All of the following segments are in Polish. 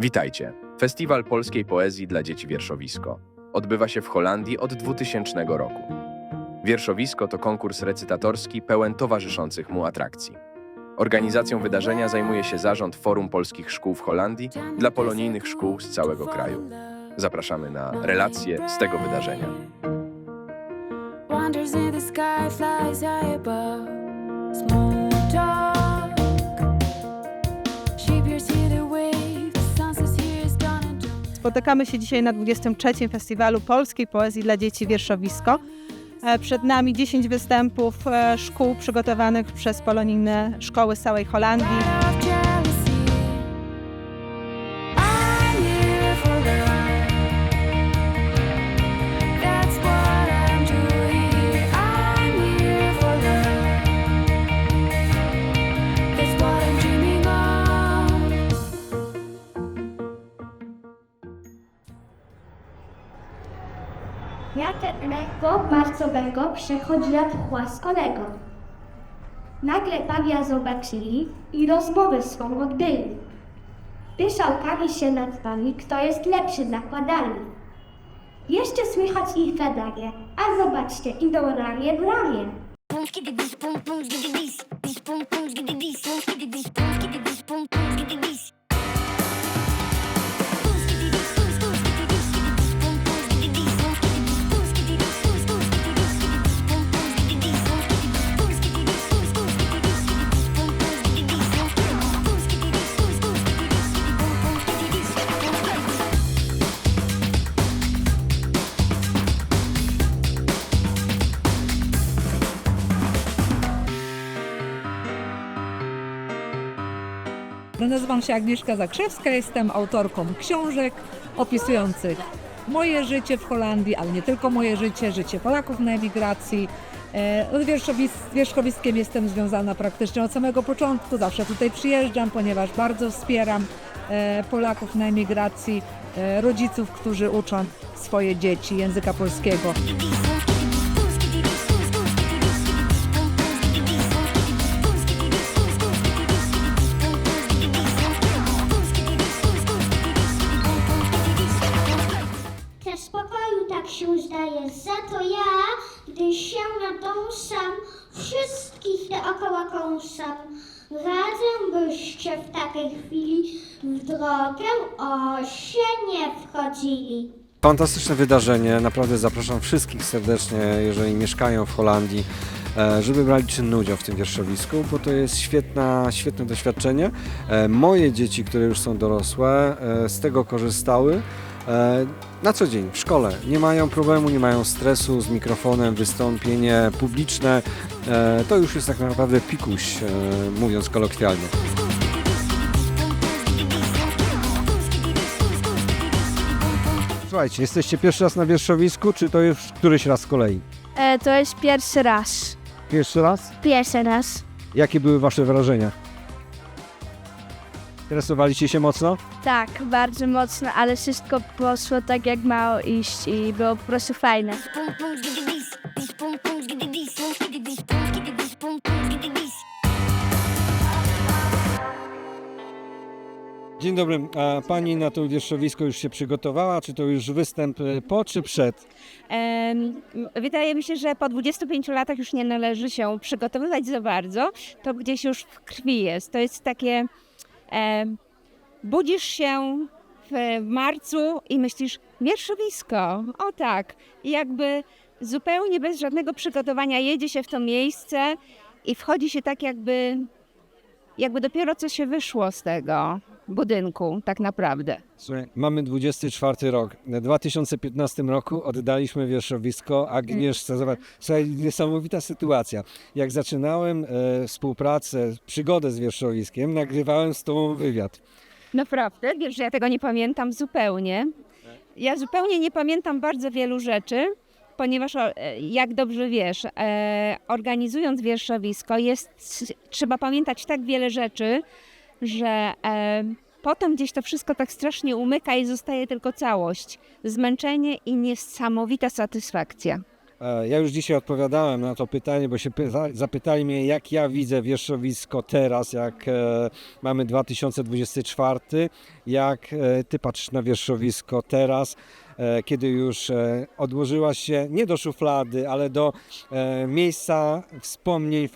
Witajcie! Festiwal Polskiej Poezji dla Dzieci Wierszowisko odbywa się w Holandii od 2000 roku. Wierszowisko to konkurs recytatorski pełen towarzyszących mu atrakcji. Organizacją wydarzenia zajmuje się Zarząd Forum Polskich Szkół w Holandii dla polonijnych szkół z całego kraju. Zapraszamy na relacje z tego wydarzenia. Spotykamy się dzisiaj na 23. Festiwalu Polskiej Poezji dla Dzieci Wierszowisko. E, przed nami 10 występów e, szkół przygotowanych przez polonijne szkoły z całej Holandii. Mleko marcowego przechodzi jak. Nagle pawia zobaczyli i rozmowy swą odbyli. Pyszałkami się nad wami, kto jest lepszy nakładali. Jeszcze słychać ich gadanie, a zobaczcie, idą ramię w ramię. Pum, Nazywam się Agnieszka Zakrzewska, jestem autorką książek opisujących moje życie w Holandii, ale nie tylko moje życie, życie Polaków na emigracji. E, Z wierzchowis- z wierzchowiskiem jestem związana praktycznie od samego początku, zawsze tutaj przyjeżdżam, ponieważ bardzo wspieram e, Polaków na emigracji, e, rodziców, którzy uczą swoje dzieci języka polskiego. Nadąsam, wszystkich dookoła kąsam. Radzę, byście w takiej chwili w drogę o się nie wchodzili. Fantastyczne wydarzenie, naprawdę zapraszam wszystkich serdecznie, jeżeli mieszkają w Holandii, e, żeby brali czynny udział w tym wierszowisku, bo to jest świetna, świetne doświadczenie. E, Moje dzieci, które już są dorosłe, e, z tego korzystały. E, Na co dzień w szkole nie mają problemu, nie mają stresu z mikrofonem, wystąpienie publiczne. e, To już jest tak naprawdę pikuś, e, mówiąc kolokwialnie. Słuchajcie, jesteście pierwszy raz na wierszowisku, czy to już któryś raz z kolei? E, to jest pierwszy raz. Pierwszy raz? Pierwszy raz. Jakie były Wasze wrażenia? Interesowaliście się mocno? Tak, bardzo mocno, ale wszystko poszło tak jak mało iść i było po prostu fajne. Dzień dobry. A Pani na to wierszowisko już się przygotowała? Czy to już występ e, po czy przed? Em, Wydaje mi się, że po 25 latach już nie należy się przygotowywać za bardzo. To gdzieś już w krwi jest. To jest takie. Em, budzisz się w marcu i myślisz, wierszowisko. O tak. I jakby zupełnie bez żadnego przygotowania jedzie się w to miejsce i wchodzi się tak, jakby. Jakby dopiero co się wyszło z tego budynku, tak naprawdę. Słuchaj, mamy 24 rok. W 2015 roku oddaliśmy wierszowisko Agnieszce. Zobacz, słuchaj, niesamowita sytuacja. Jak zaczynałem e, współpracę, przygodę z wierszowiskiem, nagrywałem z Tobą wywiad. Naprawdę? Wiesz, że ja tego nie pamiętam zupełnie. Ja zupełnie nie pamiętam bardzo wielu rzeczy, ponieważ, o, e, jak dobrze wiesz, e, organizując wierszowisko, jest, trzeba pamiętać tak wiele rzeczy, że e, potem gdzieś to wszystko tak strasznie umyka i zostaje tylko całość. Zmęczenie i niesamowita satysfakcja. E, Ja już dzisiaj odpowiadałem na to pytanie, bo się pyta, zapytali mnie, jak ja widzę wierszowisko teraz, jak e, mamy 2024, jak e, ty patrzysz na wierszowisko teraz, kiedy już e, odłożyłaś się nie do szuflady, ale do e, miejsca wspomnień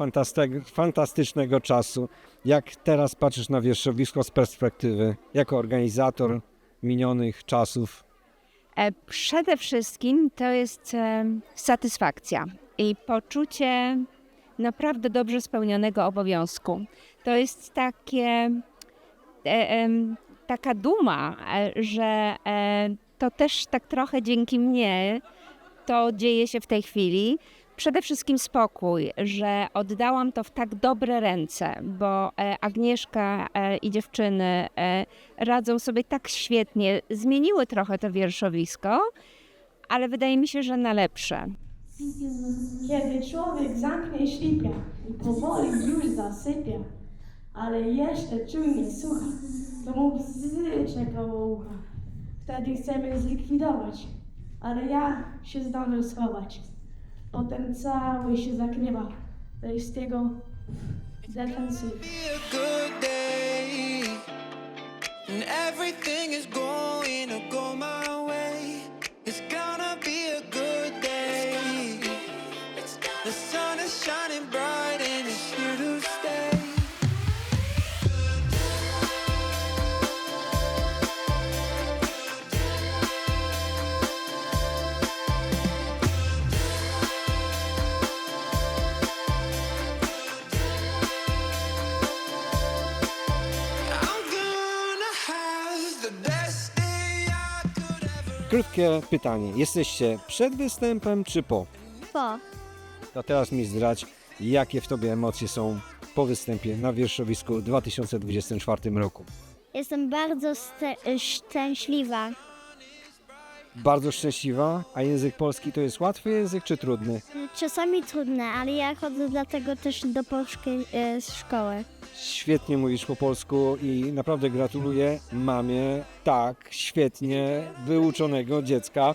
fantastycznego czasu. Jak teraz patrzysz na wierszowisko z perspektywy, jako organizator minionych czasów? E, Przede wszystkim to jest e, satysfakcja i poczucie naprawdę dobrze spełnionego obowiązku. To jest takie, e, taka duma, e, że e, to też tak trochę dzięki mnie to dzieje się w tej chwili. Przede wszystkim spokój, że oddałam to w tak dobre ręce, bo e, Agnieszka i dziewczyny radzą sobie tak świetnie, zmieniły trochę to wierszowisko, ale wydaje mi się, że na lepsze. Kiedy człowiek zamknie ślipia powoli już zasypia, ale jeszcze czujnie słucha, to mu bzycze koło ucha. Wtedy chcemy zlikwidować, ale ja się zdążę schować. Potem cały się zakrywa, to jest jego going Krótkie pytanie. Jesteście przed występem czy po? Po. To teraz mi zdradź, jakie w tobie emocje są po występie na wierszowisku w 2024 roku. Jestem bardzo szczęśliwa. Bardzo szczęśliwa, a język polski to jest łatwy język czy trudny? Czasami trudne, ale ja chodzę dlatego też do polskiej e, szkoły. Świetnie mówisz po polsku i naprawdę gratuluję mamie tak świetnie wyuczonego dziecka,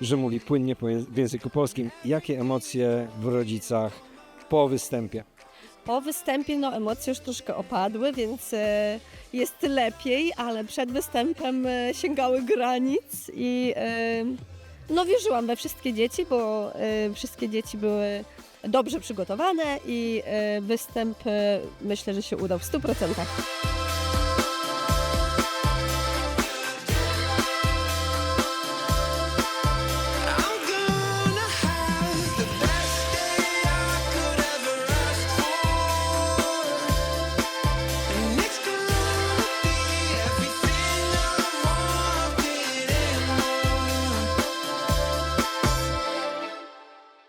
że mówi płynnie po języku polskim. Jakie emocje w rodzicach po występie? Po występie no, emocje już troszkę opadły, więc e, jest lepiej, ale przed występem e, sięgały granic i e, no, wierzyłam we wszystkie dzieci, bo wszystkie dzieci były dobrze przygotowane i występ myślę, że się udał w 100%.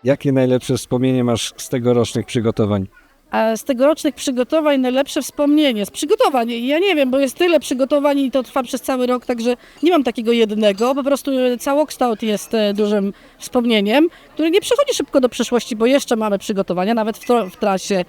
Jakie najlepsze wspomnienie masz z tegorocznych przygotowań? A z tegorocznych przygotowań najlepsze wspomnienie. Z przygotowań, ja nie wiem, bo jest tyle przygotowań i to trwa przez cały rok, także nie mam takiego jednego. Po prostu całokształt jest e, dużym wspomnieniem, który nie przychodzi szybko do przyszłości, bo jeszcze mamy przygotowania, nawet w, w trasie e,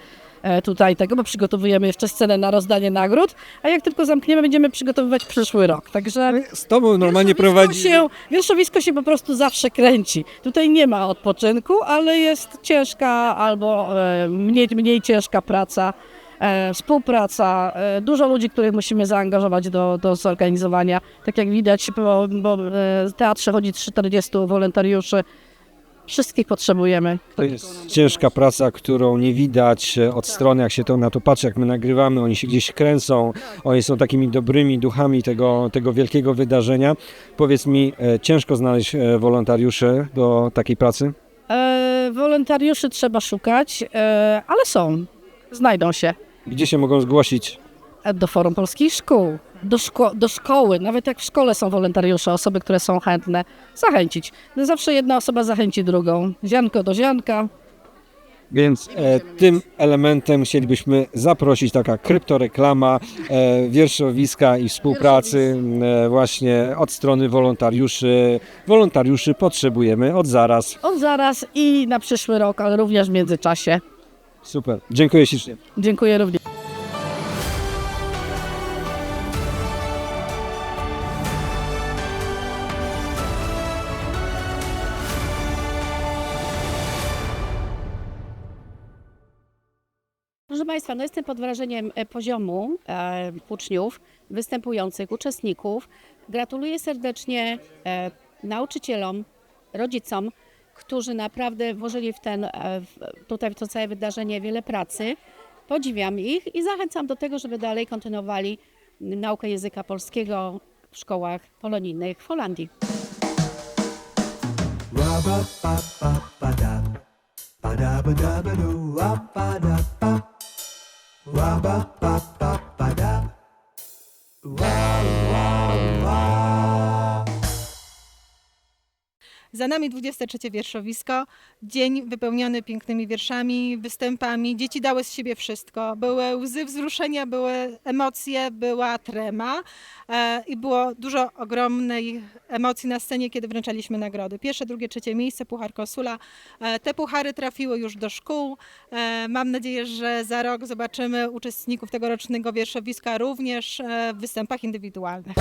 tutaj tego, bo przygotowujemy jeszcze scenę na rozdanie nagród, a jak tylko zamkniemy, będziemy przygotowywać przyszły rok. Także Z tobą normalnie prowadzi... Się, wierszowisko się po prostu zawsze kręci. Tutaj nie ma odpoczynku, ale jest ciężka albo e, mniej, mniej ciężka praca, e, współpraca, e, dużo ludzi, których musimy zaangażować do, do zorganizowania. Tak jak widać, bo, bo e, w teatrze chodzi 40 wolontariuszy. Wszystkich potrzebujemy. To jest ciężka praca, którą nie widać e, od strony, jak się to na to patrzy, jak my nagrywamy, oni się gdzieś kręcą, oni są takimi dobrymi duchami tego, tego wielkiego wydarzenia. Powiedz mi, e, ciężko znaleźć e, wolontariuszy do takiej pracy? E, wolontariuszy trzeba szukać, e, ale są, znajdą się. Gdzie się mogą zgłosić? do Forum Polskich Szkół, do, szko- do szkoły, nawet jak w szkole są wolontariusze, osoby, które są chętne, zachęcić. No zawsze jedna osoba zachęci drugą, ziarnko do ziarnka. Więc e, tym elementem chcielibyśmy zaprosić taka kryptoreklama e, wierszowiska i współpracy e, właśnie od strony wolontariuszy. Wolontariuszy potrzebujemy od zaraz. Od zaraz i na przyszły rok, ale również w międzyczasie. Super. Dziękuję ślicznie. Dziękuję również. Proszę Państwa, no jestem pod wrażeniem e, poziomu e, uczniów, występujących, uczestników. Gratuluję serdecznie e, nauczycielom, rodzicom, którzy naprawdę włożyli w ten, e, w, tutaj w to całe wydarzenie wiele pracy. Podziwiam ich i zachęcam do tego, żeby dalej kontynuowali naukę języka polskiego w szkołach polonijnych w Holandii. Rabba-bop. Za nami 23 wierszowisko, dzień wypełniony pięknymi wierszami, występami. Dzieci dały z siebie wszystko. Były łzy wzruszenia, były emocje, była trema e, i było dużo ogromnej emocji na scenie, kiedy wręczaliśmy nagrody. Pierwsze, drugie, trzecie miejsce, Puchar Kosula. E, te puchary trafiły już do szkół. E, mam nadzieję, że za rok zobaczymy uczestników tegorocznego wierszowiska również e, w występach indywidualnych.